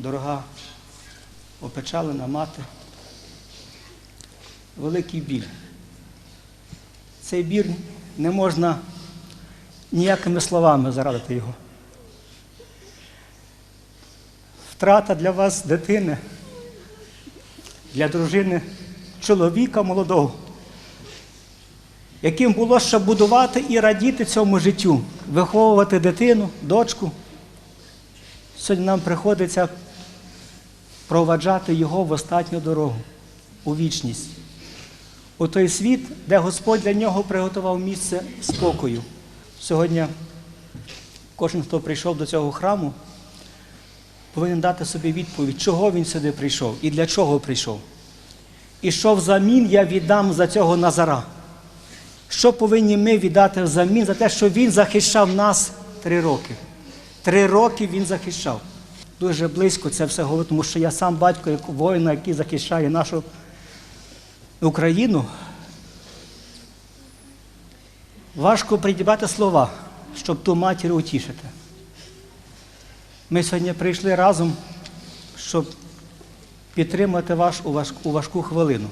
дорога опечалена мати. Великий біль. Цей біль не можна ніякими словами зарадити його. Втрата для вас дитини, для дружини чоловіка молодого, яким було ще будувати і радіти цьому життю, виховувати дитину, дочку. Сьогодні нам приходиться проваджати його в останню дорогу, у вічність, у той світ, де Господь для нього приготував місце спокою. Сьогодні кожен, хто прийшов до цього храму, повинен дати собі відповідь, чого він сюди прийшов і для чого прийшов. І що взамін я віддам за цього Назара. Що повинні ми віддати взамін за те, що він захищав нас три роки? Три роки він захищав. Дуже близько це все говорю, тому що я сам батько воїна, який захищає нашу Україну. Важко придібати слова, щоб ту матір утішити. Ми сьогодні прийшли разом, щоб підтримати вас у важку хвилину.